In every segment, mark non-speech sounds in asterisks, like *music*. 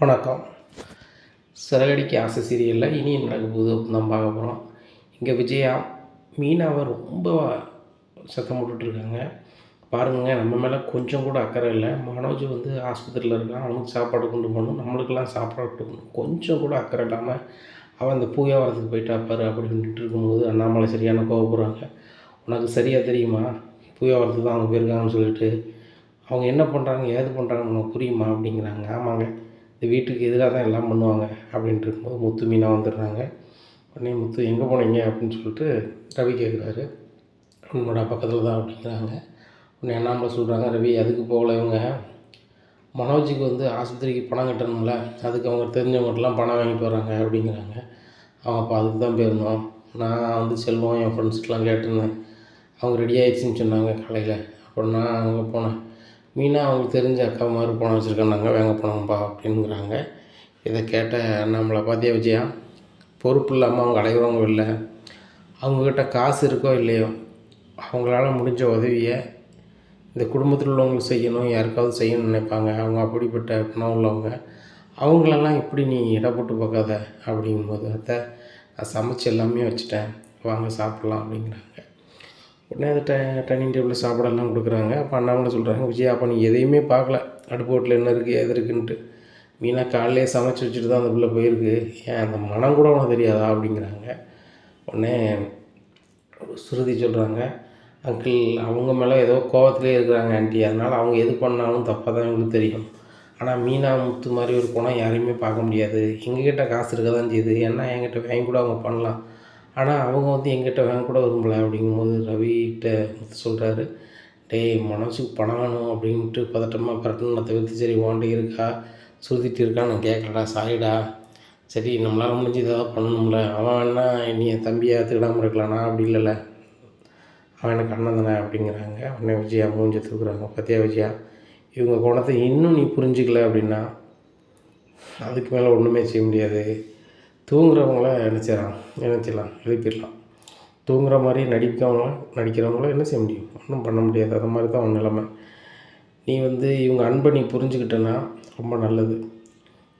வணக்கம். சிறகடிக்க ஆசை சீரியலில் இனி என்ன நடக்க போகுது அப்படின்னு தான் பார்க்க போகிறோம் இங்கே விஜயா மீனாவை ரொம்ப சத்தம் போட்டுட்ருக்காங்க. பாருங்க நம்ம மேலே கொஞ்சம் கூட அக்கறை இல்லை. மனோஜ் வந்து ஆஸ்பத்திரியில் இருக்கான். அவனுக்கு சாப்பாடு கொண்டு போகணும். நம்மளுக்கெல்லாம் சாப்பாடு கொண்டு போகணும். கொஞ்சம் கூட அக்கறை இல்லாமல் அவன் அந்த பூயாவரத்துக்கு போயிட்டா பாரு அப்படின்ட்டு இருக்கும்போது அண்ணாமலை சரியான கோவப்படுறாங்க. உனக்கு சரியாக தெரியுமா? பூயாவரத்துக்கு தான் அவங்க போயிருக்காங்கன்னு சொல்லிட்டு. அவங்க என்ன பண்ணுறாங்க ஏது பண்ணுறாங்கன்னு உனக்கு புரியுமா? அப்படிங்கிறாங்க. ஆமாங்க. இந்த வீட்டுக்கு எதிராக தான் எல்லாம் பண்ணுவாங்க அப்படின்ட்டு இருக்கும்போது முத்து மீனா வந்துடுறாங்க. உடனே முத்து எங்கே போனீங்க? அப்படின்னு சொல்லிட்டு ரவி கேட்குறாரு உன்னோட பக்கத்தில் தான் அப்படிங்கிறாங்க. உடனே அண்ணாமலை சொல்கிறாங்க ரவி அதுக்கு போகல இவங்க. மனோஜுக்கு வந்து ஆஸ்பத்திரிக்கு பணம் கட்டணும்ல. அதுக்கு அவங்க தெரிஞ்சவங்ககிட்டலாம் பணம் வாங்கிட்டு வராங்க அப்படிங்கிறாங்க. அவங்க அப்போ அதுக்கு தான் போயிருந்தோம். நான் வந்து செல்வம் என் ஃப்ரெண்ட்ஸ்க்கெலாம் கேட்டிருந்தேன். அவங்க ரெடி ஆகிடுச்சின்னு சொன்னாங்க காலையில். அப்புறம் நான் அங்கே போனேன். மீனா அவங்களுக்கு தெரிஞ்ச அக்கா மாதிரி பணம் வச்சுருக்காங்க வேங்க பணம்ப்பா அப்படிங்கிறாங்க. இதை கேட்ட நம்மளை பார்த்தியா விஜயா? பொறுப்பு இல்லாமல் அவங்க அலைகிறவங்க இல்லை. அவங்கக்கிட்ட காசு இருக்கோ இல்லையோ அவங்களால முடிஞ்ச உதவியை இந்த குடும்பத்தில் உள்ளவங்களுக்கு செய்யணும் யாருக்காவது செய்யணும்னு நினைப்பாங்க. அவங்க அப்படிப்பட்ட பணம் உள்ளவங்க. அவங்களெல்லாம் இப்படி நீ இடப்பட்டு போட்டு பார்க்காத அப்படிங்கும்போது அத்தை நான் சமைச்சு எல்லாமே வச்சுட்டேன். வாங்க சாப்பிட்லாம் அப்படிங்கிறாங்க. உடனே அது ட டைனிங் டேபிளில் சாப்பாடெல்லாம் கொடுக்குறாங்க? அப்போ அண்ணாமலை சொல்கிறாங்க விஜயா அப்போ நீ எதையுமே பார்க்கல. அடுப்பு ஓட்டில் என்ன இருக்குது எது இருக்குன்ட்டு. மீனா காலையிலே சமைச்சு வச்சுட்டு தான் அந்த பிள்ளை போயிருக்கு. ஏன் அந்த மனம் கூட உனக்கு தெரியாதா? அப்படிங்கிறாங்க. உடனே ஸ்ருதி சொல்கிறாங்க அங்கிள் அவங்க மேலே ஏதோ கோவத்திலே இருக்கிறாங்க ஆண்டி. அதனால் அவங்க எது பண்ணாலும் தப்பாக தான் எங்களுக்கு தெரியும். ஆனால் மீனா முத்து மாதிரி ஒரு பணம் யாரையுமே பார்க்க முடியாது. எங்ககிட்ட காசு இருக்க தான் செய்யுது. ஏன்னா என்கிட்ட வாங்கி கூட அவங்க பண்ணலாம். ஆனால் அவங்க வந்து எங்கிட்ட வாங்க கூட விரும்பல அப்படிங்கும்போது ரவிகிட்ட சொல்கிறாரு டேய் மனசுக்கு பணம் வேணும் அப்படின்ட்டு பதட்டமாக பரட்டணும் தவிர்த்து சரி ஓண்டி இருக்கா? சுருதிட்டு இருக்கா நான் கேட்கலடா சாரிடா. சரி நம்மளால் முடிஞ்சு ஏதாவது பண்ணணும்ல. அவன் வேணா நீ என் தம்பியை திருடாமல் இருக்கலாம். அப்படி இல்லைல்ல. அவன் எனக்கு அண்ணன் தானே அப்படிங்கிறாங்க. உடனே விஜயா மூஞ்சி தூக்குறாங்க. பத்தியா விஜயா இவங்க குணத்தை இன்னும் நீ புரிஞ்சிக்கல அப்படின்னா அதுக்கு மேலே ஒன்றுமே செய்ய முடியாது. தூங்குறவங்கள நினச்சிடலாம் நினச்சிடலாம் எழுப்பிடலாம். தூங்குற மாதிரி நடிக்கிறவங்கள நடிக்கிறவங்கள என்ன செய்ய முடியும்? ஒன்றும் பண்ண முடியாது. அது மாதிரி தான் அவன் நிலமை. நீ வந்து இவங்க அன்பை நீ புரிஞ்சுக்கிட்டேன்னா ரொம்ப நல்லது.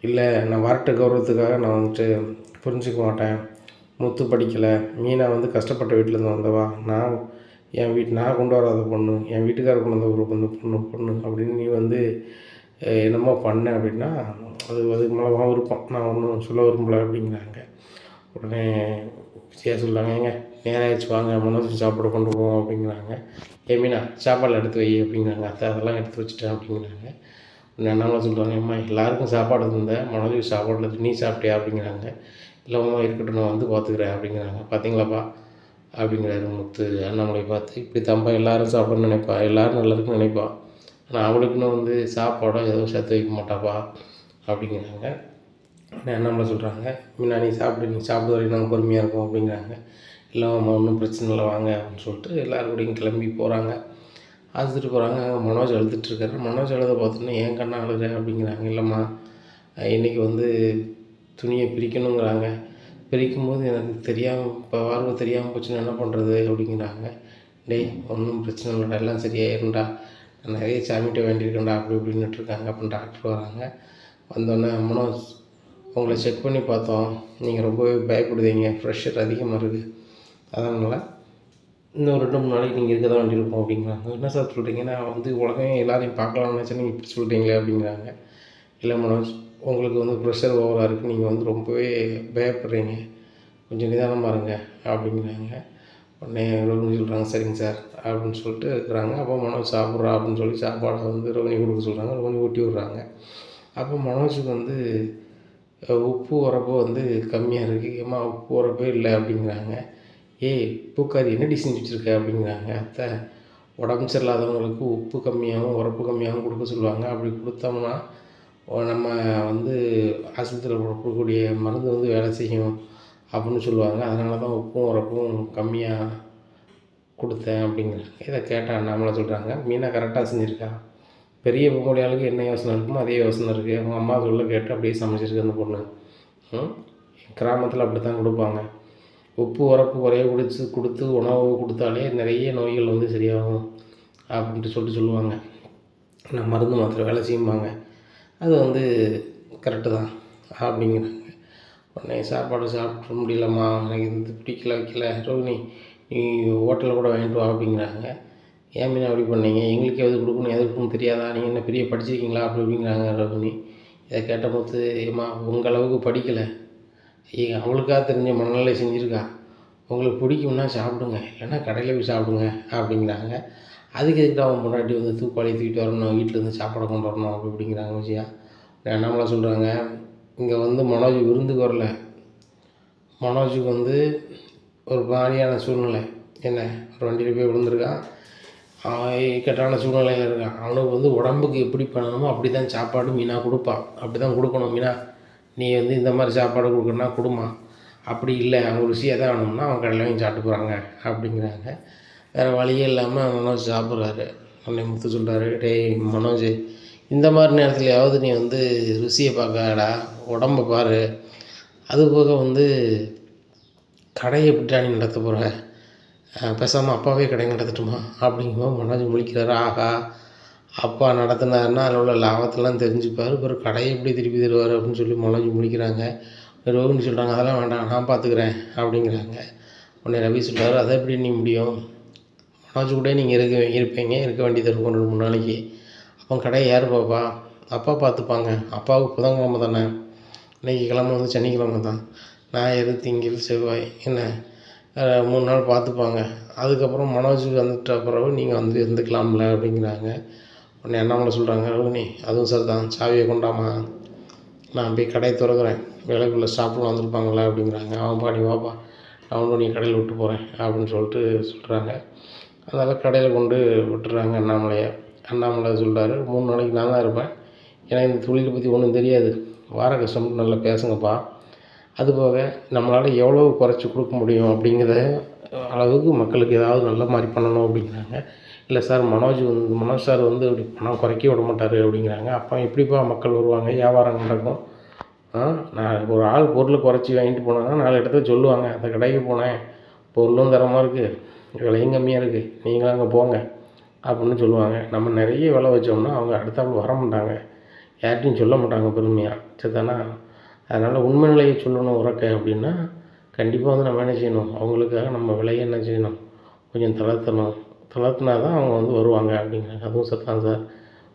இல்லை நான் வரட்டு கௌரவத்துக்காக நான் வந்துட்டு புரிஞ்சுக்க மாட்டேன். முத்து படிக்கலை. மீனா வந்து கஷ்டப்பட்ட வீட்டிலேருந்து வந்தவா? நான் என் வீட்டு நான் கொண்டு வராத பொண்ணு என் வீட்டுக்காரர் கொண்டு வந்த ஒரு பொண்ணு பொண்ணு பொண்ணு அப்படின்னு நீ வந்து என்னமோ பண்ணேன் அப்படின்னா அது அதுக்கு மூலமாக இருப்போம் நான் ஒன்றும் சொல்ல விரும்பல அப்படிங்கிறாங்க. உடனே விஜயா சொல்கிறாங்க ஏங்க நேராகிடுச்சு வாங்க மனோஜ் சாப்பாடு கொண்டு போவோம் அப்படிங்கிறாங்க. ஏமினா சாப்பாடு எடுத்து வை அப்படிங்கிறாங்க. அத்தை அதெல்லாம் எடுத்து வச்சுட்டேன் அப்படிங்கிறாங்க. அண்ணாமலை சொல்கிறாங்க அம்மா எல்லாருக்கும் சாப்பாடு இருந்தேன் மனோஜுக்கு சாப்பாடு எடுத்து நீ சாப்பிட்டியா? அப்படிங்கிறாங்க. இல்லை அம்மா இருக்கட்டும் நான் வந்து பார்த்துக்கிறேன் அப்படிங்கிறாங்க. பார்த்தீங்களாப்பா? அப்படிங்கிறாரு முத்து. அண்ணாமலை பார்த்து இப்படி தம்பா எல்லாரும் சாப்பிடணும்னு நினைப்பா. எல்லோரும் நல்லா இருக்குன்னு நினைப்பா. ஆனால் அவளுக்குன்னு வந்து சாப்பாடோ ஏதோ சேர்த்து வைக்க மாட்டாப்பா அப்படிங்கிறாங்க. என்ன பண்ண சொல்கிறாங்க முன்னாடி நீ சாப்பிடு நீ சாப்பிட வரைக்கும் நாங்கள் பொறுமையாக இருக்கோம் அப்படிங்கிறாங்க. இல்லை அம்மா ஒன்றும் பிரச்சனை இல்லை வாங்க அப்படின்னு சொல்லிட்டு எல்லோரும் கூடயும் கிளம்பி போகிறாங்க அழுதுட்டு போகிறாங்க அங்கே மனோஜ் அழுதுட்டுருக்காரு மனோஜ் அழுத பார்த்தோன்னே ஏன் கண்ணா அழுகிற அப்படிங்கிறாங்க. இல்லைம்மா இன்றைக்கி வந்து துணியை பிரிக்கணுங்கிறாங்க. பிரிக்கும்போது எனக்கு தெரியாமல் இப்போ வாழ்வு தெரியாமல் போச்சுன்னா என்ன பண்ணுறது அப்படிங்கிறாங்க. டேய் ஒன்றும் பிரச்சனை இல்லைடா எல்லாம் சரியாயிருண்டா நிறைய சாமிகிட்ட வேண்டியிருக்கேன்டா அப்படி இப்படின்னுட்டு இருக்காங்க அப்புறம் டாக்டர் வராங்க. வந்தோடனே மனோஜ் உங்களை செக் பண்ணி பார்த்தோம். நீங்கள் ரொம்பவே பயப்படுதீங்க ப்ரெஷர் அதிகமாக இருக்குது. அதனால் இன்னும் ரெண்டு மூணு நாளைக்கு நீங்கள் இருக்க தான் வேண்டியிருக்கும் அப்படிங்கிறாங்க. என்ன சார் சொல்கிறீங்க நான் வந்து உலகம் எல்லாரையும் பார்க்கலாம்னு நினச்சா நீங்கள் இப்படி சொல்கிறீங்களே அப்படிங்கிறாங்க. இல்லை மனோஜ் உங்களுக்கு வந்து ப்ரெஷர் ஓவராக இருக்குது நீங்கள் வந்து ரொம்பவே பயப்படுறீங்க. கொஞ்சம் நிதானமாக இருங்க அப்படிங்கிறாங்க. உடனே ரோகிணி சொல்கிறாங்க சரிங்க சார் அப்படின்னு சொல்லிட்டு இருக்கிறாங்க. அப்போ மனோஜ் சாப்பிட்றா அப்படின்னு சொல்லி சாப்பாடை வந்து ரோகிணி கொடுக்க சொல்கிறாங்க ரோகிணி ஊட்டி விட்றாங்க. அப்போ மனோஜுக்கு வந்து உப்பு உரப்போ வந்து கம்மியாக இருக்குது ஏம்மா உப்பு உரப்பே இல்லை அப்படிங்கிறாங்க. ஏய் பூக்காரி என்னடி செஞ்சு வச்சுருக்க அப்படிங்கிறாங்க. அத்தை உடம்பு சரியில்லாதவங்களுக்கு உப்பு கம்மியாகவும் உரப்பு கம்மியாகவும் கொடுக்க சொல்லுவாங்க. அப்படி கொடுத்தோம்னா நம்ம வந்து ஆஸ்பத்திரியில் கொடுக்கக்கூடிய மருந்து வந்து வேலை செய்யும். அப்படின்னு சொல்லுவாங்க. அதனால தான் உப்பும் உரப்பும் கம்மியாக கொடுத்தேன் அப்படிங்கிறாங்க இதை கேட்டால் அண்ணாமலை சொல்கிறாங்க மீனை கரெக்டாக செஞ்சுருக்கா? பெரிய பொம்பளையாளுக்கு என்ன யோசனை இருக்குமோ அதே யோசனை இருக்குது அவங்க அம்மா சொல்ல கேட்டு அப்படியே சமைச்சிருக்கு அந்த பொண்ணு. கிராமத்தில் அப்படி தான் கொடுப்பாங்க. உப்பு உரப்பு குறைய குடிச்சு கொடுத்து உணவு கொடுத்தாலே நிறைய நோய்கள் வந்து சரியாகும் அப்படின்ட்டு சொல்லிட்டு சொல்லுவாங்க. நான் மருந்து மாத்திரை வேலை செய்யும்பாங்க. அது வந்து கரெக்டு தான் அப்படிங்கிறேன் உடனே சாப்பாடு சாப்பிட முடியலம்மா எனக்கு இது பிடிக்கல வைக்கல. ரோகிணி நீ ஹோட்டலில் கூட வாங்கிட்டு வா அப்படிங்கிறாங்க. ஏன் மீன் அப்படி பண்ணீங்க? எங்களுக்கு எது கொடுக்கணும். எது கொடுக்கணும் தெரியாதா? நீங்கள் என்ன பெரிய படிச்சிருக்கீங்களா? அப்படி அப்படிங்கிறாங்க ரோகிணி. இதை கேட்ட போது ஏம்மா உங்கள் அளவுக்கு படிக்கலை. ஏங்க அவளுக்காக தெரிஞ்ச மனநிலை செஞ்சுருக்கா. உங்களுக்கு பிடிக்கும்னா சாப்பிடுங்க. இல்லைன்னா கடையில் போய் சாப்பிடுங்க அப்படிங்கிறாங்க. அதுக்கு எதுக்கு அவன் பொண்டாட்டி வந்து தூக்குவாளி தூக்கிட்டு வரணும்? வீட்டிலேருந்து சாப்பாடை கொண்டு வரணும்? அப்படி அப்படிங்கிறாங்க விஷயம் அண்ணாமலை சொல்கிறாங்க இங்கே வந்து மனோஜ் விருந்துக்கு வரல. மனோஜுக்கு வந்து ஒரு மாதிரியான சூழ்நிலை. என்ன? ஒரு வண்டியில் போய் விழுந்திருக்கான். இக்கட்டான சூழ்நிலையில் இருக்கான். அவனுக்கு வந்து உடம்புக்கு எப்படி பண்ணணுமோ அப்படி தான் சாப்பாடு மீனாக கொடுப்பான். அப்படி தான் கொடுக்கணும் மீனா. நீ வந்து இந்த மாதிரி சாப்பாடு கொடுக்கணுன்னா கொடுமா. அப்படி இல்லை. அவங்க ருசியாக தான் வேணும்னா அவன் கடையில் வாங்கி சாப்பிட்டு போகிறாங்க அப்படிங்கிறாங்க. வேறு வழியே இல்லாமல் மனோஜ் சாப்பிட்றாரு. அன்னை முத்து சொல்கிறாரு டேய் மனோஜ் இந்த மாதிரி நேரத்துலையாவது நீ வந்து ருசியை பார்க்காடா உடம்பை பார். அது போக வந்து கடையை எப்படிடா நீ நடத்த போகிற பேசாமல் அப்பாவே கடை நடத்தட்டுமா? அப்படிங்கும்போது மனோஜ் முழிக்கிறாரு. ஆகா அப்பா நடத்தினாருன்னா அதில் உள்ள லாபத்தெல்லாம் தெரிஞ்சுப்பார். பிறகு கடையை எப்படி திருப்பி தருவார் அப்படின்னு சொல்லி மனோஜ் முழிக்கிறாங்க. ரோகிணி சொல்கிறாங்க அதெல்லாம் வேண்டாம் நான் பார்த்துக்கிறேன் அப்படிங்கிறாங்க. உடனே ரவி சொல்கிறாரு அதை எப்படி நீ முடியும்? மனோஜ் கூட நீங்கள் இருக்க இருப்பீங்க. இருக்க வேண்டியது இருக்கும். ரெண்டு மூணு நாளைக்கு. உன் கடையை யார் பாப்பா அப்பா பார்த்துப்பாங்க. அப்பாவுக்கு புதன்கிழமை தானே. இன்றைக்கி கிழமை வந்து சனிக்கிழமை தான். ஞாயிறு திங்கள் செவ்வாய் என்ன? மூணு நாள் பார்த்துப்பாங்க. அதுக்கப்புறம் மனோஜுக்கு வந்துட்ட பிறகு நீங்கள் வந்து இருந்துக்கலாம்ல அப்படிங்கிறாங்க. உடனே அண்ணாமலை சொல்கிறாங்க ரோகிணி அதுவும் சார் தான் சாவியை கொண்டாமா? நான் போய் கடையை திறக்கிறேன். வேலைக்குள்ளே ஸ்டாஃப்லாம் வந்திருப்பாங்களா? அப்படிங்கிறாங்க. அவன் நீ வாப்பா. நான் நீ கடையில் விட்டு போகிறேன் அப்படின்னு சொல்லிட்டு சொல்கிறாங்க அதனால் கடையில் கொண்டு விட்டுறாங்க அண்ணாமலையை. அண்ணாமலை சொல்கிறாரு மூணு நாளைக்கு நான் தான் இருப்பேன். எனக்கு இந்த தொழிலை பற்றி ஒன்றும் தெரியாது. வார கஷ்டம் நல்லா பேசுங்கப்பா. அதுபோக நம்மளால் எவ்வளோ குறைச்சி கொடுக்க முடியும் அப்படிங்கிற அளவுக்கு மக்களுக்கு ஏதாவது நல்ல மாதிரி பண்ணணும் அப்படிங்கிறாங்க. இல்லை சார் மனோஜ் வந்து மனோஜ் சார் வந்து இப்படி பணம் குறைக்க விட மாட்டார் அப்படிங்கிறாங்க. அப்போ எப்படிப்பா மக்கள் வருவாங்க? வியாபாரம் நடக்கும். ஆ நான் ஒரு ஆள் பொருளை குறைச்சி வாங்கிட்டு போனாங்கன்னா நாலு இடத்துல சொல்லுவாங்க. அந்த கடைக்கு போனேன். பொருளும் தரமாக இருக்குது விலையும் கம்மியாக இருக்குது நீங்களும் அங்கே போங்க. அப்படின்னு சொல்லுவாங்க. நம்ம நிறைய விலை வச்சோம்னா அவங்க அடுத்தாப்புல வர மாட்டாங்க. யார்கிட்டையும் சொல்ல மாட்டாங்க பெருமையாக சரிதானா? அதனால் உண்மை நிலையை சொல்லணும் உறக்க அப்படின்னா கண்டிப்பாக வந்து நம்ம என்ன செய்யணும்? அவங்களுக்காக நம்ம விலையை என்ன செய்யணும்? கொஞ்சம் தளர்த்தணும். தளர்த்தினா தான் அவங்க வந்து வருவாங்க அப்படிங்கிறாங்க. அதுவும் சத்தான் சார்.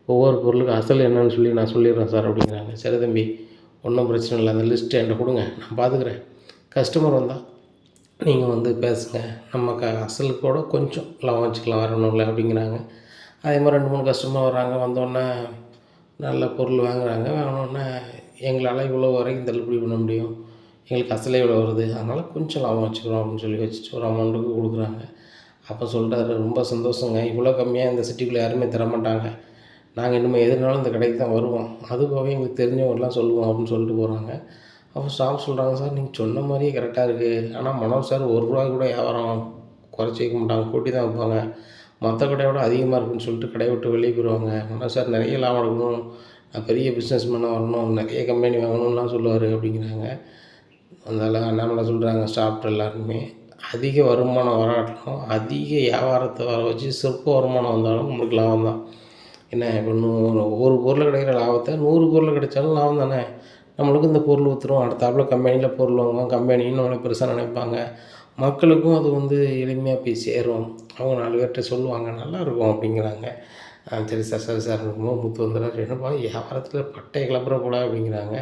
ஒவ்வொரு பொருளுக்கும் அசல் என்னன்னு சொல்லி நான் சொல்லிடுறேன் சார் அப்படிங்கிறாங்க. சரி தம்பி ஒன்றும் பிரச்சனை இல்லை. அந்த லிஸ்ட்டு என்கிட்ட கொடுங்க. நான் பார்த்துக்குறேன். கஸ்டமர் வந்தால் நீங்கள் வந்து பேசுங்க. நம்ம க அசலுக்கு கூட கொஞ்சம் லாபம் வச்சுக்கலாம். வரணும்ல அப்படிங்கிறாங்க. அதே மாதிரி ரெண்டு மூணு கஸ்டமர் வராங்க வந்தோடனே நல்ல பொருள் வாங்குறாங்க. வாங்கினோடனே எங்களால் இவ்வளோ வரைக்கும் தள்ளுபடி பண்ண முடியும். எங்களுக்கு அசலே இவ்வளோ வருது. அதனால் கொஞ்சம் லாபம் வச்சுக்கிறோம் அப்படின்னு சொல்லி வச்சுட்டு ஒரு அமௌண்ட்டுக்கு கொடுக்குறாங்க. அப்போ சொல்கிறாரு ரொம்ப சந்தோஷங்க. இவ்வளோ கம்மியாக இந்த சிட்டிக்குள்ளே யாருமே தரமாட்டாங்க. நாங்கள் இனிமேல் எதுனாலும் இந்த கடைக்கு தான் வருவோம். அது போக எங்களுக்கு தெரிஞ்சவங்கலாம் சொல்லுவோம் அப்படின்னு சொல்லிட்டு போகிறாங்க அப்போ ஸ்டாஃப் சொல்கிறாங்க சார் நீங்கள் சொன்ன மாதிரியே கரெக்டாக இருக்குது ஆனால் மனோஜ் சார் ஒரு ரூபா கூட வியாபாரம் குறைச்சி வைக்க மாட்டாங்க கூட்டி தான் வைப்பாங்க மற்ற கடையோட அதிகமாக இருக்குன்னு சொல்லிட்டு கடையை விட்டு வெளியே போயிடுவாங்க. மனோஜ் சார் நிறைய லாபம் எடுக்கணும். நான் பெரிய பிஸ்னஸ் மேனாக வரணும். நிறைய கம்பெனி வாங்கணும்லாம் சொல்லுவார் அப்படிங்கிறாங்க. அதனால் அண்ணாமலை சொல்கிறாங்க ஸ்டாஃப்ட் எல்லாருமே. அதிக வருமானம் வராட்டலும் அதிக வியாபாரத்தை வர வச்சு சிறப்பு வருமானம் வந்தாலும் நம்மளுக்கு லாபம் தான் என்ன இப்போ நூறு ஒரு பொருள் கிடைக்கிற லாபத்தை நூறு பொருள் கிடைச்சாலும் லாபம் தானே நம்மளுக்கு இந்த பொருள் ஊற்றுறோம் அடுத்தாப்புல கம்பெனியில் பொருள் வாங்குவோம். கம்பெனின்னு நம்மளை பெருசாக நினைப்பாங்க. மக்களுக்கும் அது வந்து எளிமையாக போய் சேரும். அவங்க நாலு பேர்கிட்ட சொல்லுவாங்க நல்லா இருக்கும் அப்படிங்கிறாங்க. சரி சார் சரி சார். இருக்கும்போது முத்து வந்துடுறாரு என்னப்பா வியாபாரத்தில் பட்டை கிளப்புற போல அப்படிங்கிறாங்க.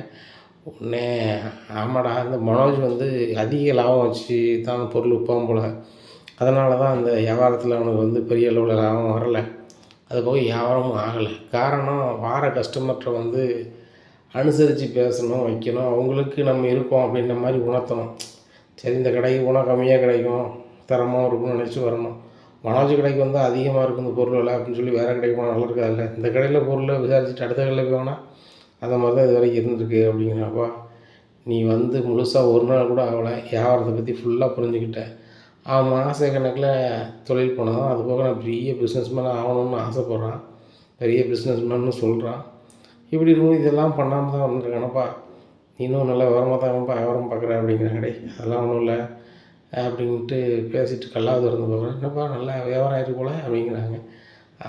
உடனே ஆமாடா இந்த மனோஜ் வந்து அதிக லாபம் வச்சு தான் அந்த பொருள் விற்பான் போல். அதனால தான் அந்த வியாபாரத்தில் அவனுக்கு வந்து பெரிய அளவில் லாபம் வரலை. அது போக வியாபாரமும் ஆகலை. காரணம் வார கஸ்டமர்கிட்ட வந்து அனுசரித்து பேசணும் வைக்கணும். அவங்களுக்கு நம்ம இருக்கோம் அப்படின்ற மாதிரி உணர்த்தணும். சரி இந்த கடைக்கு போனால் கம்மியாக கிடைக்கும் தரமாக இருக்கும்னு நினச்சி வரணும். மனோஜ் கடைக்கு வந்தால் அதிகமாக இருக்கும் இந்த பொருள் இல்லை அப்படின்னு சொல்லி வேறு கடைக்கு போனால் நல்லா இருக்காதுல்ல? இந்த கடையில் பொருளை விசாரிச்சுட்டு அடுத்த கடையில் போனால் அந்த மாதிரி தான் இது வரைக்கும் இருந்திருக்கு அப்படிங்கிறப்பா நீ வந்து முழுசாக ஒரு நாள் கூட ஆகலை வியாபாரத்தை பற்றி ஃபுல்லாக புரிஞ்சுக்கிட்டேன் அவன் மாத கணக்கில் தொழில் பண்ணதான் அது போக நான் பெரிய பிஸ்னஸ் மேன் ஆகணும்னு ஆசைப்பட்றான். பெரிய பிஸ்னஸ் மேன்னு சொல்கிறான் இப்படி இருக்கும் இதெல்லாம் பண்ணாமல் தான் வந்துருக்கானப்பா இன்னும் நல்லா விவரமாக தான் விவரம் பார்க்குற அப்படிங்கிறாங்கடே அதெல்லாம் ஒன்றும் இல்லை. அப்படின்ட்டு பேசிட்டு கல்லாவது திறந்து பார்க்குறேன் என்னப்பா நல்லா வியாபாரம் ஆயிருக்கு போல அப்படிங்கிறாங்க.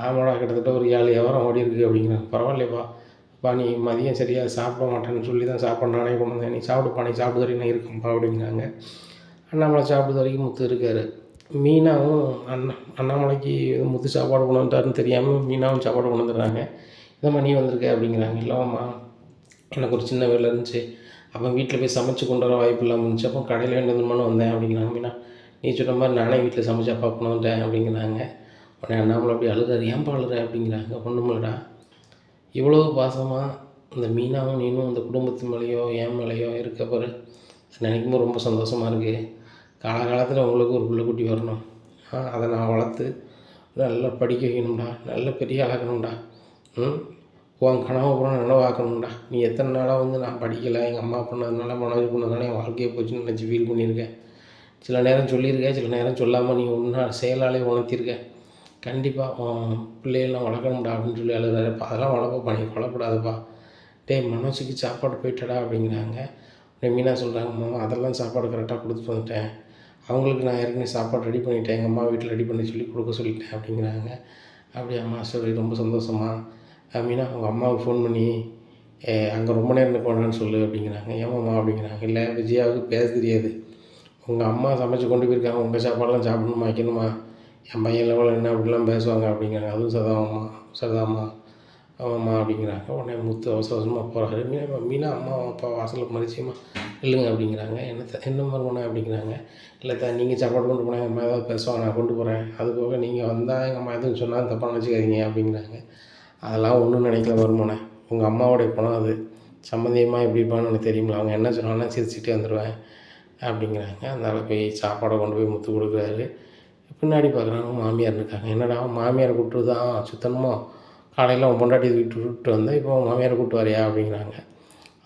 ஆமாடா கிட்டத்தட்ட ஒரு ஏழு வியாபாரம் ஓடி இருக்கு அப்படிங்கிறாங்க. பரவாயில்லையப்பா. பா நீ மதியம் சரியாக சாப்பிட மாட்டேன்னு சொல்லி தான் சாப்பாடு நானே கொண்டு வந்தேன். நீ சாப்பிடுப்பா நீ சாப்பிட்டு வரைக்கும் நான் இருக்கேன்ப்பா அப்படிங்கிறாங்க. அண்ணாமலை சாப்பிட்டு வரைக்கும் முத்து இருக்கார். மீனாவும் அண்ணா அண்ணாமலைக்கு முத்து சாப்பாடு கொண்டு வந்துட்டாருன்னு தெரியாமல் மீனாவும் சாப்பாடு கொண்டு வந்துடுறாங்க. என்னம்மா நீ வந்திருக்க? அப்படிங்கிறாங்க. இல்லைம்மா எனக்கு ஒரு சின்ன வேலை இருந்துச்சு. அப்போ வீட்டில் போய் சமைச்சு கொண்டு வர வாய்ப்பு இல்லாமல் இருந்துச்சு. அப்போ கடையில் வேண்டியதுமானு வந்தேன் அப்படிங்கிறாங்க. மீனா நீ சொன்ன மாதிரி நானே வீட்டில் சமைச்சு அப்பா கொண்டு வந்துட்டேன் அப்படிங்கிறாங்க. உடனே அண்ணாமலை அப்படி அழுதாரு. ஏன்பா பாழுற அப்படிங்கிறாங்க. ஒன்றுமில்லடா இவ்வளோ பாசமாக இந்த மீனாவும் நீனும் இந்த குடும்பத்து மேலேயோ என் மேலேயோ இருக்க பாரு. நினைக்கும் போது ரொம்ப சந்தோஷமாக இருக்குது காலகாலத்தில் உங்களுக்கு ஒரு பிள்ளை குட்டி வரணும். ஆ, அதை நான் வளர்த்து நல்லா படிக்க வைக்கணும்டா. நல்ல பெரிய ஆகணும்டா உன் கனவை பூரா நினைவாக்கணும்டா நீ எத்தனை நாளாக வந்து நான் படிக்கலை எங்கள் அம்மா பண்ணதுனால மனோஜ் பண்ணதுனால என் வாழ்க்கையை போச்சுன்னு நினச்சி ஃபீல் பண்ணியிருக்கேன் சில நேரம் சொல்லியிருக்கேன் சில நேரம் சொல்லாமல் நீ ஒன்றா செயலாலே உணர்த்தியிருக்க கண்டிப்பாக உன் பிள்ளைகள்லாம் வளர்க்கணும்டா அப்படின்னு சொல்லி அழுதாருப்பா அதெல்லாம் வளர்ப்பப்பா நீ கொலைப்படாதுப்பா டேய் மனோஜுக்கு சாப்பாடு போயிட்டடா அப்படிங்கிறாங்க. மீனா சொல்கிறாங்க மாமா அதெல்லாம் சாப்பாடு கரெக்டாக கொடுத்துட்டு வந்துட்டேன் அவங்களுக்கு நான் ஏற்கனவே சாப்பாடு ரெடி பண்ணிட்டேன். எங்கள் அம்மா வீட்டில் ரெடி பண்ணி சொல்லி கொடுக்க சொல்லிட்டேன். அப்படிங்கிறாங்க. அப்படியே அம்மா சரி ரொம்ப சந்தோஷமா? மீனா உங்கள் அம்மாவுக்கு ஃபோன் பண்ணி அங்கே ரொம்ப நேரம் நிற்க சொல்லு அப்படிங்கிறாங்க. ஏமாம்மா அப்படிங்கிறாங்க. இல்லை விஜயாவுக்கு பேச தெரியாது. உங்கள் அம்மா சமைச்சு கொண்டு போயிருக்காங்க. உங்கள் சாப்பாடெல்லாம் சாப்பிடணுமா வைக்கணுமா? என் பையன் லெவலில் என்ன அப்படிலாம் பேசுவாங்க அப்படிங்கிறாங்க. அதுவும் சதாம்மா சதாம்மா ஆமாம்மா அப்படிங்கிறாங்க. உடனே முத்து அவசர அவசரமாக போகிறாரு மீனா மீனா அம்மா அப்பா வாசலில் மதிச்சியம்மா இல்லைங்க அப்படிங்கிறாங்க. என்ன என்ன மாதிரி போனேன் அப்படிங்கிறாங்க. இல்லை த நீங்கள் சாப்பாடு கொண்டு போனால் எங்கள் அம்மா ஏதாவது பேசுவாங்க நான் கொண்டு போகிறேன் அது போக நீங்கள் வந்தால் எங்கள் அம்மா எதுவும் சொன்னால் தப்பாக நினச்சிக்காதீங்க அப்படிங்கிறாங்க. அதெல்லாம் ஒன்றும் நினைக்கல வருமானே உங்கள் அம்மாவோடைய பணம் அது. சம்மந்தியமாக எப்படி இருப்பான்னு எனக்கு தெரியுமில்ல அவங்க என்ன சொன்னாலும் சிரிச்சுட்டே வந்துடுவேன் அப்படிங்கிறாங்க. அதனால் போய் சாப்பாடை கொண்டு போய் முத்து கொடுக்குறாரு. பின்னாடி பார்க்குறாங்க மாமியார் இருக்காங்க. என்னடா மாமியாரை கூப்பிட்டு தான் சுத்தணுமோ? காலையில் அவன் பொண்டாட்டி வீட்டு விட்டு வந்தேன் இப்போ மாமியார் மாமியாரை கூப்பிட்டு வரையா அப்படிங்கிறாங்க.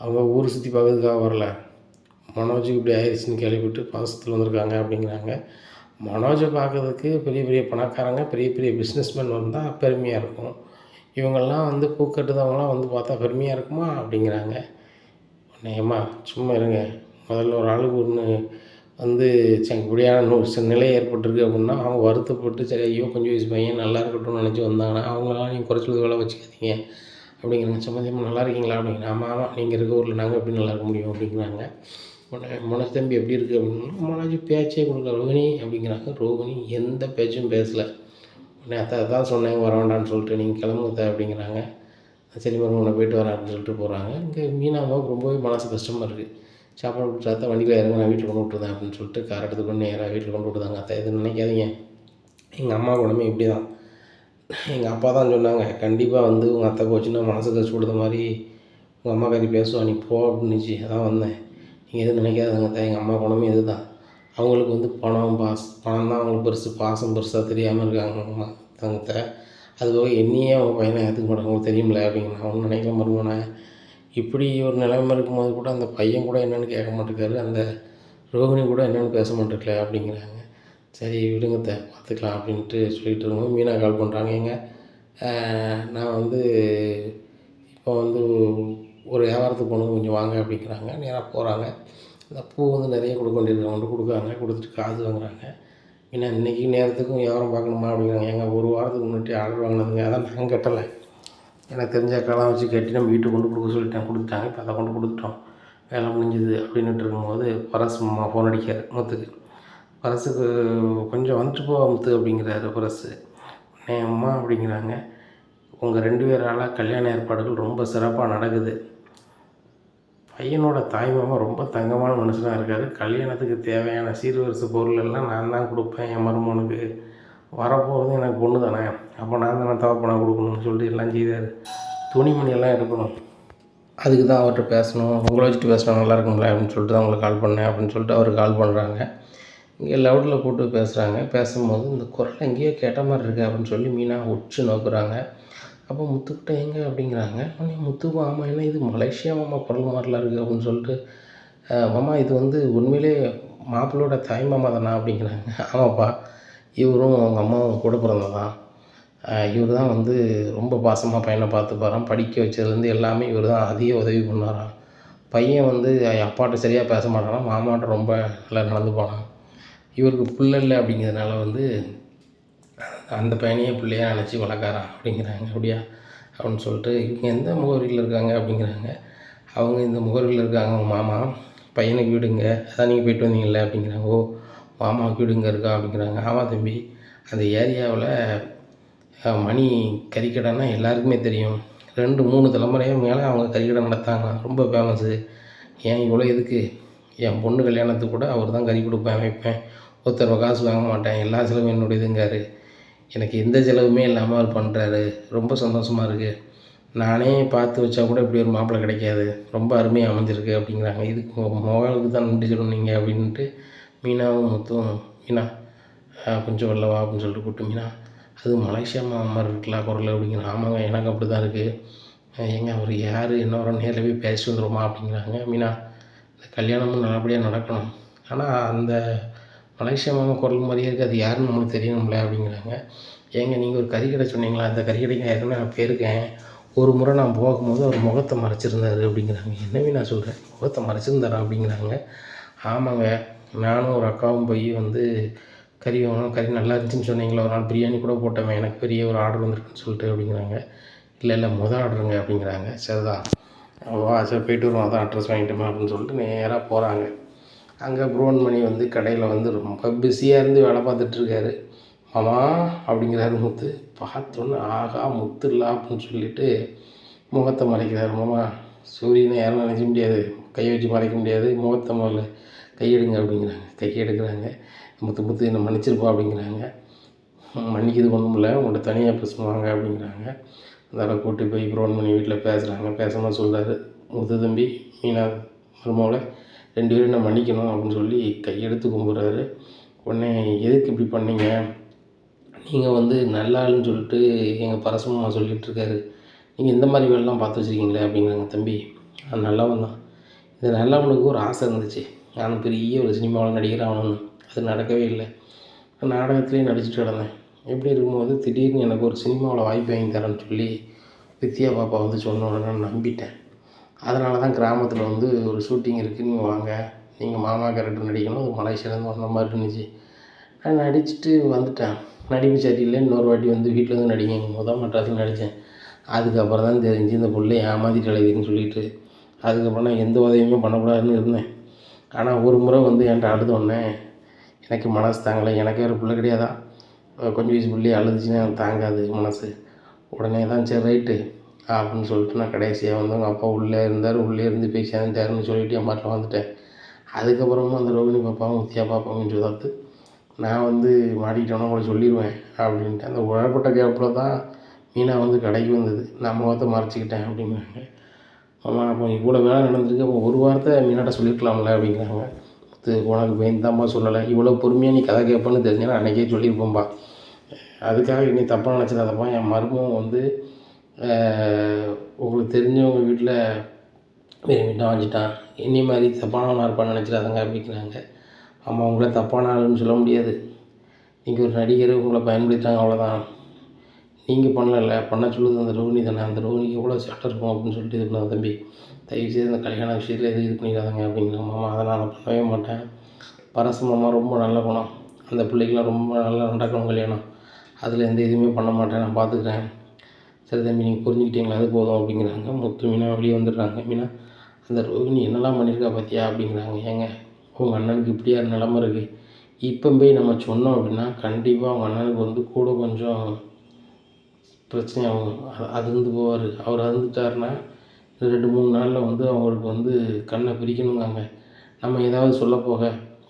அவங்க ஊர் சுற்றி பார்க்கறதுக்காக வரல. மனோஜுக்கு இப்படி ஆயிடுச்சுன்னு கேள்விப்பட்டு பாசத்தில் வந்திருக்காங்க அப்படிங்கிறாங்க. மனோஜை பார்க்கறதுக்கு பெரிய பெரிய பணக்காரங்க பெரிய பெரிய பிஸ்னஸ்மேன் வந்தால் பெருமையாக இருக்கும். இவங்கெல்லாம் வந்து பூக்கட்டுதவங்களாம் வந்து பார்த்தா பெருமையாக இருக்குமா அப்படிங்கிறாங்க. உடனே ஏம்மா சும்மா இருங்க. முதல்ல ஒரு ஆளுக்கு ஒன்று வந்து இப்படியான ஒரு சில நிலை ஏற்பட்டிருக்கு அப்படின்னா அவங்க வருத்தப்பட்டு சரி ஐயோ கொஞ்சம் வயசு பையன் நல்லா இருக்கட்டும்னு நினச்சி வந்தாங்கன்னா அவங்களாம் நீங்கள் குறைச்சல் வேலை வச்சுக்காதீங்க அப்படிங்கிறாங்க சம்மந்தமாக நல்லா இருக்கீங்களா? அப்படிங்கிற ஆமாம் ஆமாம் நீங்கள் இருக்க ஊரில் நாங்கள் எப்படி நல்லா இருக்க முடியும்? அப்படிங்கிறாங்க. உடனே மனோஜ் தம்பி எப்படி இருக்குது அப்படின்னா மனோஜ் பேச்சே கொடுக்க ரோகிணி அப்படிங்கிறாங்க. ரோகிணி எந்த பேச்சும் பேசலை. உடனே அத்தை தான் சொன்னேன் வர வேண்டாம்னு சொல்லிட்டு நீங்கள் கிளம்புங்க அப்படிங்கிறாங்க. சரி மருமகனை போயிட்டு வரேன் அப்படின்னு சொல்லிட்டு போகிறாங்க இங்கே மீனாவுக்கு ரொம்பவே மனசு கஷ்டமாக இருக்குது சாப்பாடு கொடுத்து அத்தை வண்டியில் இறங்க நான் வீட்டில் கொண்டு விட்டுருந்தேன் அப்படின்னு சொல்லிட்டு கார் எடுத்து கொண்டு நேராக வீட்டில் கொண்டு விட்டுதாங்க அத்தை. எதுவும் நினைக்காதீங்க. எங்கள் அம்மா உடம்பு இப்படி தான் எங்கள் அப்பா தான் சொன்னாங்க கண்டிப்பாக வந்து உங்கள் அத்தை போச்சுன்னா மனசு கஷ்டப்படுற மாதிரி உங்கள் அம்மா கறி பேசுவா நீ போ அப்படின்னுச்சு அதான் வந்தேன். நீங்கள் எதுவும் நினைக்காதங்க அத்தை. எங்கள் அம்மா குணமே இது தான் அவங்களுக்கு வந்து பணம் பாஸ் பணம் தான் அவங்களுக்கு பெருசு பாசம் பெருசாக தெரியாமல் இருக்காங்க தங்கத்தை. அது போக என்னையே அவங்க பையனை ஏற்றுக்க மாட்டாங்க. தெரியுமில்ல அப்படின்னு நான் ஒன்றும் மருமனை இப்படி ஒரு நிலைமை இருக்கும்போது கூட அந்த பையன் கூட என்னென்னு கேட்க மாட்டேங்காரு அந்த ரோகிணி கூட என்னென்னு பேச மாட்டேங்கல அப்படிங்கிறாங்க. சரி விடுங்கத்த பார்த்துக்கலாம் அப்படின்ட்டு சொல்லிட்டு இருக்கோம் மீனா கால் பண்ணுறாங்க எங்க நான் வந்து இப்போ வந்து ஒரு வியாபாரத்துக்கு போகணும் கொஞ்சம் வாங்க அப்படிங்கிறாங்க. நேராக போகிறாங்க இந்த பூ வந்து நிறைய கொடுக்க வேண்டியிருக்காங்க கொடுக்குறாங்க கொடுத்துட்டு காசு வாங்குறாங்க. ஏன்னா இன்றைக்கி நேரத்துக்கும் வியாபாரம் பார்க்கணுமா அப்படிங்கிறாங்க. எங்கள் ஒரு வாரத்துக்கு முன்னாடி ஆர்டர் வாங்கினதுங்க. அதான் நாங்கள் கட்டலை. எனக்கு தெரிஞ்ச காலம் வச்சு கட்டி நம்ம வீட்டுக்கு கொண்டு கொடுக்க சொல்லிட்டேன் கொடுத்துட்டாங்க. இப்போ அதை கொண்டு கொடுத்துட்டோம். வேலை முடிஞ்சுது அப்படின்ட்டு இருக்கும்போது பரஸ் அம்மா ஃபோன் அடிக்கார் முத்துக்கு பரஸுக்கு கொஞ்சம் வந்துட்டு போவா முத்து அப்படிங்கிறாரு பரஸு அம்மா அப்படிங்கிறாங்க. உங்கள் ரெண்டு பேரால் கல்யாண ஏற்பாடுகள் ரொம்ப சிறப்பாக நடக்குது. பையனோட தாய் மாமா ரொம்ப தங்கமான மனுஷனாக இருக்கார். கல்யாணத்துக்கு தேவையான சீர்வரிசை பொருள் எல்லாம் நான் தான் கொடுப்பேன் என் மருமனுக்கு வரப்போகிறது எனக்கு பொண்ணு தானே? அப்போ நான் தானே தவப்பணம் கொடுக்கணும்னு சொல்லிட்டு எல்லாம் செய்தார். துணிமணி எல்லாம் எடுக்கணும். அதுக்கு தான் அவர்கிட்ட பேசணும். உங்களை வச்சுட்டு பேசினா நல்லா இருக்குங்களா அப்படின்னு சொல்லிட்டு தான் உங்களுக்கு கால் பண்ணேன் அப்படின்னு சொல்லிட்டு அவர் கால் பண்ணுறாங்க இங்கே லவுடில் போட்டு பேசுகிறாங்க பேசும்போது இந்த குரல் எங்கேயோ கேட்ட மாதிரி இருக்குது அப்படின்னு சொல்லி மீனா உச்சு நோக்குறாங்க. அப்போ முத்துக்கிட்ட எங்க அப்படிங்கிறாங்க? உடனே முத்துக்கு ஆமாம் என்ன இது மலேசியா மாமா குரல் மாதிரிலாம் இருக்குது அப்படின்னு சொல்லிட்டு மாமா இது வந்து உண்மையிலே மாப்பிள்ளோட தாய் மாமா தானா? அப்படிங்கிறாங்க. *laughs* ஆமாப்பா இவரும் அவங்க அம்மாவும் கூட பிறந்ததான் இவர் தான் வந்து ரொம்ப பாசமாக பையனை பார்த்துப்பாரான் படிக்க வச்சதுலேருந்து எல்லாமே இவர் தான் அதிக உதவி பண்ணாராம் பையன் வந்து அப்பாட்ட சரியாக பேச மாட்டானா? மாமாட்ட ரொம்ப நல்லா நடந்து போனான். இவருக்கு பிள்ளை இல்லை அப்படிங்கிறதுனால வந்து அந்த பையனையே பிள்ளையாக நினச்சி வளர்க்காரான் அப்படிங்கிறாங்க. அப்படியா? அப்படின்னு சொல்லிட்டு இவங்க எந்த முகவரியில் இருக்காங்க அப்படிங்கிறாங்க. அவங்க இந்த முகவரியில் இருக்காங்க அவங்க மாமா. பையனுக்கு வீடுங்க. அதான் நீங்கள் போயிட்டு வந்தீங்கல்ல அப்படிங்கிறாங்க. ஓ மாமாவுக்கு வீடுங்க இருக்கா அப்படிங்கிறாங்க. ஆமாம் தம்பி அந்த ஏரியாவில் மணி கறிக்கடைன்னா எல்லாருக்குமே தெரியும். ரெண்டு மூணு தலைமுறையாக மேலே அவங்க கறிக்கடை நடத்தாங்க ரொம்ப ஃபேமஸு ஏன் இவ்வளோ எதுக்கு? என் பொண்ணு கல்யாணத்துக்கு கூட அவர் தான் கறி கொடுப்பேன் வைப்பேன். ஒருத்தர் காசு வாங்க மாட்டேன். எல்லா செலவும் என்னுடையதுங்காரு எனக்கு எந்த செலவுமே இல்லாமல் அவர் பண்ணுறாரு ரொம்ப சந்தோஷமாக இருக்குது நானே பார்த்து வச்சா கூட இப்படி ஒரு மாப்பிள்ளை கிடைக்காது. ரொம்ப அருமையாக அமைஞ்சிருக்கு அப்படிங்கிறாங்க. இதுக்கு உங்கள் தான் நன்றி நீங்கள் அப்படின்ட்டு மீனாவும் மொத்தம் மீனா கொஞ்சம் வரலவா வா அப்படின்னு சொல்லிட்டு கூப்பிட்டு மீனா அது மலேசியா மாமர் மாதிரி இருக்கலாம் குரல் அப்படிங்கிற ஆமாங்க எனக்கு அப்படி தான் இருக்குது எங்க அவர் யார் என்ன வர நேரில் போய் பேசி வந்துடுமா அப்படிங்கிறாங்க. மீனா இந்த கல்யாணமும் நல்லபடியாக நடக்கணும். ஆனால் அந்த மலேசியா மாமா குரல் மாதிரியே இருக்குது அது யாருன்னு நம்மளுக்கு தெரியணும்ல அப்படிங்கிறாங்க. ஏங்க நீங்கள் ஒரு கறிக்கடை சொன்னீங்களா? அந்த கறிக்கடைக்கு ஏற்கனவே நான் போயிருக்கேன். ஒரு முறை நான் போகும்போது அவர் முகத்தை மறைச்சிருந்தாரு அப்படிங்கிறாங்க. என்னவே நான் சொல்கிறேன் முகத்தை மறைச்சிருந்தாரா அப்படிங்கிறாங்க. ஆமாங்க. நானும் ஒரு அக்காவும் போய் வந்து கறி வாங்கணும் கறி நல்லா இருந்துச்சுன்னு சொன்னீங்களா ஒரு நாள் பிரியாணி கூட போட்டவன் எனக்கு பெரிய ஒரு ஆர்டர் வந்திருக்குன்னு சொல்லிட்டு அப்படிங்கிறாங்க. இல்லை இல்லை முதல் ஆர்டருங்க அப்படிங்கிறாங்க. சரிதான். வா சரி போயிட்டு வருவோம். அதான் அட்ரஸ் வாங்கிட்டோமா அப்படின்னு சொல்லிட்டு நேராக போகிறாங்க அங்கே புரோன்மணி வந்து கடையில் வந்து ரொம்ப பிஸியாக இருந்து வேலை பார்த்துட்ருக்காரு மாமா அப்படிங்கிறாரு முத்து. பார்த்தோன்னே ஆகா முத்து இல்லை அப்படின்னு சொல்லிட்டு முகத்தை மறைக்கிறாரு. மாமா சூரியனை யாரும் நினைக்க முடியாது. கை வச்சு மறைக்க முடியாது. முகத்தை முதல்ல கையெடுங்க அப்படிங்கிறாங்க. கை எடுக்கிறாங்க. முத்து முத்து என்னை மன்னிச்சிருப்பா அப்படிங்கிறாங்க. மன்னிக்கிறது ஒன்றும் இல்லை. உங்கள்கிட்ட தனியாக பேசுவாங்க அப்படிங்கிறாங்க. அதெல்லாம் கூட்டி போய் ப்ரோன் பண்ணி வீட்டில் பேசுகிறாங்க பேசாமல் சொல்கிறாரு முத்து தம்பி மீனா மருமகளை ரெண்டு பேரும் என்ன மன்னிக்கணும் அப்படின்னு சொல்லி கையெடுத்து கும்பிட்றாரு. உடனே எதுக்கு இப்படி பண்ணீங்க? நீங்கள் வந்து நல்ல ஆளுன்னு சொல்லிட்டு எங்கள் பரசம்மா சொல்லிகிட்டு இருக்காரு. நீங்கள் இந்த மாதிரி வேலைலாம் பார்த்து வச்சுருக்கீங்களே? அப்படிங்கிறாங்க தம்பி. நான் நல்லவன் தான். இந்த நல்லவனுக்கு ஒரு ஆசை இருந்துச்சு. நான் பெரிய ஒரு சினிமாவில் நடிகர் ஆகணும்னு. அது நடக்கவே இல்லை. நான் நாடகத்துலேயே நடிச்சிட்டு கிடந்தேன். எப்படி இருக்கும்போது திடீர்னு எனக்கு ஒரு சினிமாவில் வாய்ப்பு வாங்கி தரேன்னு சொல்லி வித்யா பாப்பா வந்து சொன்ன உடனே நான் நம்பிட்டேன். அதனால தான் கிராமத்தில் வந்து ஒரு ஷூட்டிங் இருக்குது நீங்கள் வாங்க. நீங்கள் மாமா கேரக்டர் நடிக்கணும். அது மலேசியாலேருந்து வந்த மாதிரி இருந்துச்சு. நான் நடிச்சுட்டு வந்துட்டேன். நடிப்பு சரியில்லை. இன்னொரு வாட்டி வந்து வீட்டில் வந்து நடிக்கும் போது தான் மெட்ராஸில் நடித்தேன் அதுக்கப்புறம் தான் தெரிஞ்சு இந்த பிள்ளை ஏமாத்திட்டு அழைதுன்னு சொல்லிட்டு அதுக்கப்புறம் நான் எந்த உதவியுமே பண்ணக்கூடாதுன்னு இருந்தேன். ஆனால் ஒரு முறை வந்து என்கிட்ட அழுதோடனே எனக்கு மனசு தாங்கலை. எனக்கு வேறு பிள்ளை கிடையாதான் கொஞ்சம் வயசு பிள்ளையே அழுதுச்சுன்னா தாங்காது மனசு. உடனே தான் சரி ரைட்டு. அப்படின்னு சொல்லிட்டு நான் கடைசியாக வந்து அவங்க அப்பா உள்ளே இருந்தார் உள்ளே இருந்து போய் சேர்ந்துட்டாருன்னு சொல்லிவிட்டு என் பாட்டில் வந்துட்டேன். அதுக்கப்புறமும் அந்த ரோகிணி பாப்பாவும் முத்தியா பாப்பாவும் சொல்லாத்து நான் வந்து மாட்டிக்கிட்டோன்னா கூட சொல்லிடுவேன் அப்படின்ட்டு அந்த உழப்பட்ட கேப்பில் தான் மீனா வந்து கடைக்கு வந்தது. நான் முகத்தை மறைச்சிக்கிட்டேன் அப்படிங்கிறாங்க ஆமாம் அப்போ இவ்வளோ வேலை நடந்திருக்கு அப்போ ஒரு வாரத்தை மீனாட்ட சொல்லியிருக்கலாம்ல அப்படிங்கிறாங்க. உனக்கு பயந்தாம்மா சொல்லலை. இவ்வளோ பொறுமையாக நீ கதை கேட்பேன்னு தெரிஞ்சேன்னா அன்றைக்கே சொல்லியிருப்போம்பா அதுக்காக நீ தப்பாக நினச்சிடாதப்பா என் மருமகம் வந்து உங்களுக்கு தெரிஞ்சவங்க வீட்டில் விரும்பிட்டான் வாங்கிட்டான். இனி மாதிரி தப்பானவனாக இருப்பான்னு நினச்சிடாதங்க அப்படிங்கிறாங்க. ஆமாம் உங்களை தப்பான ஆளுன்னு சொல்ல முடியாது. நீங்கள் ஒரு நடிகர் உங்களை பயன்படுத்திட்டாங்க அவ்வளோதான் நீங்கள் பண்ணல பண்ண சொல்லுது அந்த ரோகிணி தானே. அந்த ரோகிணிக்கு எவ்வளோ சேட்டை இருக்கும் அப்படின்னு சொல்லிட்டு இது பண்ண தம்பி. தயவுசெய்து அந்த கல்யாண விஷயத்தில் எதுவும் இது பண்ணிடாதங்க அப்படிங்கிற மாமா. அதை நான் பண்ணவே மாட்டேன். பரசு மாமா ரொம்ப நல்ல குணம். அந்த பிள்ளைக்கெலாம் ரொம்ப நல்லா நடக்கணும் கல்யாணம். அதில் எந்த இதுவுமே பண்ண மாட்டேன். நான் பார்த்துக்கிறேன் சரி தம்பி நீங்கள் புரிஞ்சுக்கிட்டீங்களா அது போதும் அப்படிங்கிறாங்க. முத்து மீனா வெளியே வந்துடுறாங்க. மீனா அந்த ரோஹிணி என்னெல்லாம் பண்ணியிருக்கா பார்த்தியா அப்படிங்கிறாங்க. ஏங்க உங்கள் அண்ணனுக்கு இப்படியா நிலமை இருக்குது இப்போ போய் நம்ம சொன்னோம் அப்படின்னா கண்டிப்பாக அவங்க அண்ணனுக்கு வந்து கூட கொஞ்சம் பிரச்சனையாகும் அது அதிர்ந்து போவார். அவர் அழுந்துட்டாருன்னா ரெண்டு மூணு நாளில் வந்து அவங்களுக்கு வந்து கண்ணை பிரிக்கணுங்காங்க நம்ம ஏதாவது சொல்ல போக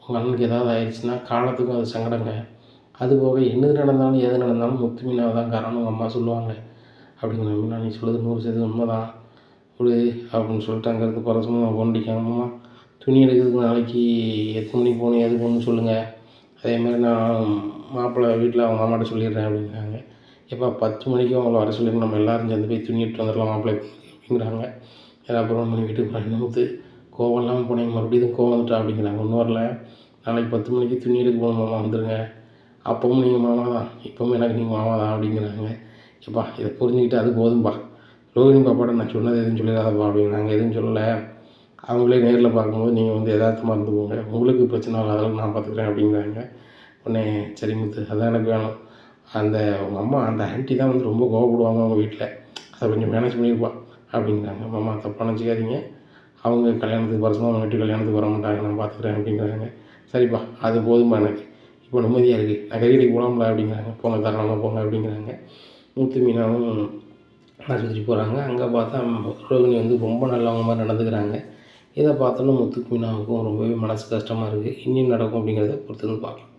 உங்கள் அண்ணனுக்கு ஏதாவது ஆயிடுச்சுன்னா காலத்துக்கும் அது சங்கடங்க. அது போக என்னது நடந்தாலும் எது நடந்தாலும் முத்துமீனாக தான் காரணம். அம்மா சொல்லுவாங்க. அப்படிங்கிற மீனா நீ சொல்லுறது நூறு சதவீதம் உண்மை தான் விடு அப்படின்னு சொல்லிட்டு அங்கேருந்து பரசமாக கொண்டிக்காமம்மா துணி எடுக்கிறதுக்கு நாளைக்கு எத்தனை மணிக்கு போகணும் எது போகணும்னு சொல்லுங்கள் அதே மாதிரி நான் மாப்பிள்ளை வீட்டில் அவங்க அம்மாட்ட சொல்லிடுறேன் அப்படிங்கிறாங்க எப்போ பத்து மணிக்கும் அவங்கள வர சொல்லி நம்ம எல்லாரும் சேர்ந்து போய் துணி எடுத்து வந்துடலாம் மாப்பிள்ளை அப்படிங்கிறாங்க. ஏன்னா அப்புறம் மணி வீட்டுக்கு போகிறேன் முத்து? கோவம் இல்லாமல் போனீங்க மறுபடியும் கோவம் வந்துட்டா அப்படிங்கிறாங்க. ஒன்றும் வரல. நாளைக்கு பத்து மணிக்கு துணி எடுக்க போகணும் மாமா வந்துடுங்க அப்பவும் நீங்கள் மாமா தான் இப்போவும் எனக்கு நீங்கள் மாமா தான் அப்படிங்கிறாங்க. எப்பா இதை புரிஞ்சுக்கிட்டு அது போதும்பா. ரோஹிணி பாப்பாட்ட நான் சொன்னது எதுவும் சொல்லிடாதப்பா நாங்கள் எதுவும் சொல்லலை. அவங்களே நேரில் பார்க்கும்போது நீங்கள் வந்து எதார்த்தமாக இருந்துக்கோங்க உங்களுக்கு பிரச்சனை இல்லாத அளவுக்கு நான் பார்த்துக்கிறேன் அப்படிங்கிறாங்க. உடனே சரி முத்து அதான் எனக்கு வேணும். அந்த உங்கள் அம்மா அந்த ஆன்ட்டி தான் வந்து ரொம்ப கோவப்படுவாங்க அவங்க வீட்டில் அதை கொஞ்சம் மேனேஜ் பண்ணியிருப்பா அப்படிங்கிறாங்க. மாமா தப்பாக நினச்சிக்காதீங்க. அவங்க கல்யாணத்துக்கு வர அவங்க வீட்டு கல்யாணத்துக்கு வர மாட்டாங்க. நான் பார்த்துக்குறேன் அப்படிங்கிறாங்க. சரிப்பா அது போதும்பா எனக்கு. இப்போ நிம்மதியாக இருக்குது நான் கையடிக்கு போகலாம்ல அப்படிங்கிறாங்க. போங்க தாராளமாக போங்க அப்படிங்கிறாங்க. முத்து மீனாவும் ஆஸ்பத்திரி போகிறாங்க அங்கே பார்த்தா ரோகிணி வந்து ரொம்ப நல்லவங்க மாதிரி நடந்துக்கிறாங்க. இதை பார்த்தோன்னா முத்து மீனாவுக்கும் ரொம்பவே மனசு கஷ்டமாக இருக்குது இன்னும் நடக்கும் அப்படிங்கிறத பொறுத்து வந்து பார்க்கலாம்.